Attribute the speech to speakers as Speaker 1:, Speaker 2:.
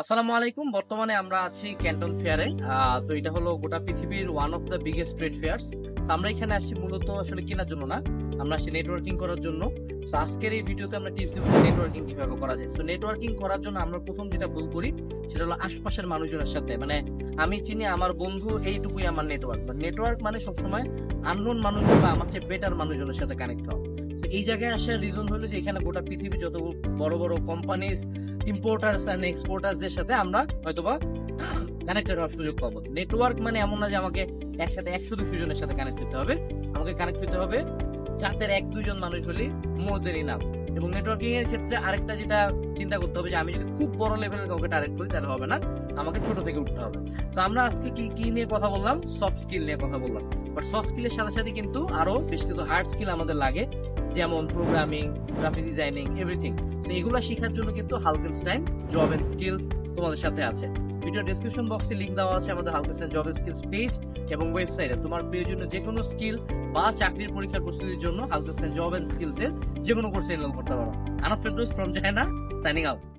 Speaker 1: আসসালামু আলাইকুম। বর্তমানে আমরা আছি ক্যান্টন ফেয়ারে। তো এটা হলো গোটা পৃথিবীর one of the biggest trade fairs আমরা এখানে আসছি মূলত আসলে কেনার জন্য না। আমরা আসছি নেটওয়ার্কিং করার জন্য। আজকের এই ভিডিওতে আমরা টিপস দেবো নেটওয়ার্কিং কীভাবে করা যায়। তো নেটওয়ার্কিং করার জন্য আমরা প্রথম যেটা ভুল করি, সেটা হলো আশপাশের মানুষজনের সাথে। মানে আমি চিনি, আমার বন্ধু এইটুকুই আমার নেটওয়ার্ক বা নেটওয়ার্ক মানে সবসময় আননোন মানুষ বা আমার চেয়ে বেটার মানুষজনের সাথে কানেক্ট হওয়া। এই জায়গায় আসার রিজন হলো যে এখানে গোটা পৃথিবী যত বড় বড় কোম্পানিজ ইম্পোর্টার্স অ্যান্ড এক্সপোর্টার্সদের সাথে আমরা হয়তোবা কানেক্টেড হওয়ার সুযোগ পাবো। নেটওয়ার্ক মানে এমন না যে আমাকে একসাথে একশো দুশো জনের সাথে কানেক্ট হতে হবে। আমাকে কানেক্ট হতে হবে যাদের এক দুজন মানুষ হলে মোর দেন ইনাফ এবং নেটওয়ার্কিং এর ক্ষেত্রে আরেকটা যেটা চিন্তা করতে হবে যে আমি যদি খুব বড় লেভেলের কাউকে টার্গেট করি, তাহলে হবে না। আমাকে ছোট থেকে উঠতে হবে। তো আমরা আজকে কি কি নিয়ে কথা বললাম? সফট স্কিল নিয়ে কথা বললাম। বাট সফট স্কিলের সাথে সাথে কিন্তু আরও বেশ কিছু হার্ড স্কিল আমাদের লাগে। যেমন প্রোগ্রামিং গ্রাফিক ডিজাইনিং এভরিথিং তো এগুলো শেখার জন্য কিন্তু হালকেনস্টাইন জব এন্ড স্কিলস তোমাদের সাথে আছে। ভিডিও ডিসক্রিপশন বক্সে লিঙ্ক দেওয়া আছে আমাদের হালকেনস্টাইন জব স্কিলস পেজ এবং ওয়েবসাইটে তোমার প্রয়োজনীয় যে কোনো স্কিল বা চাকরির পরীক্ষার প্রস্তুতির জন্য হালকেনস্টাইন জব এন্ড স্কিলসের যে কোনো কোর্সে এনরোল করতে পারো। Anas from Jahana signing out